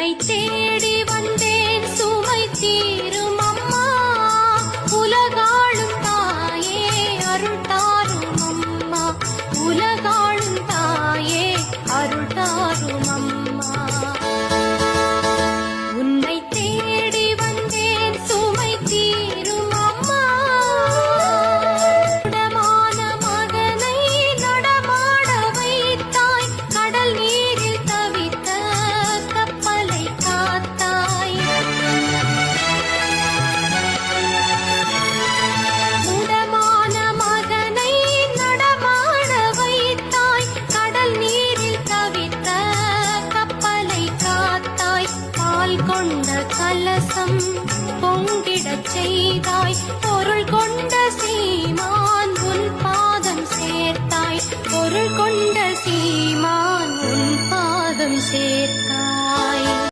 உன்னை தேடி வந்தேன். சுமை தீரும் அம்மா. உலகாளும் தாயே அருள் பால் கொண்ட கலசம் பொங்கிடச் செய்தாய். பொருள் கொண்ட சீமான் உன் பாதம் சேர்த்தாய். பொருள் கொண்ட சீமான் உன் பாதம் சேர்த்தாய்.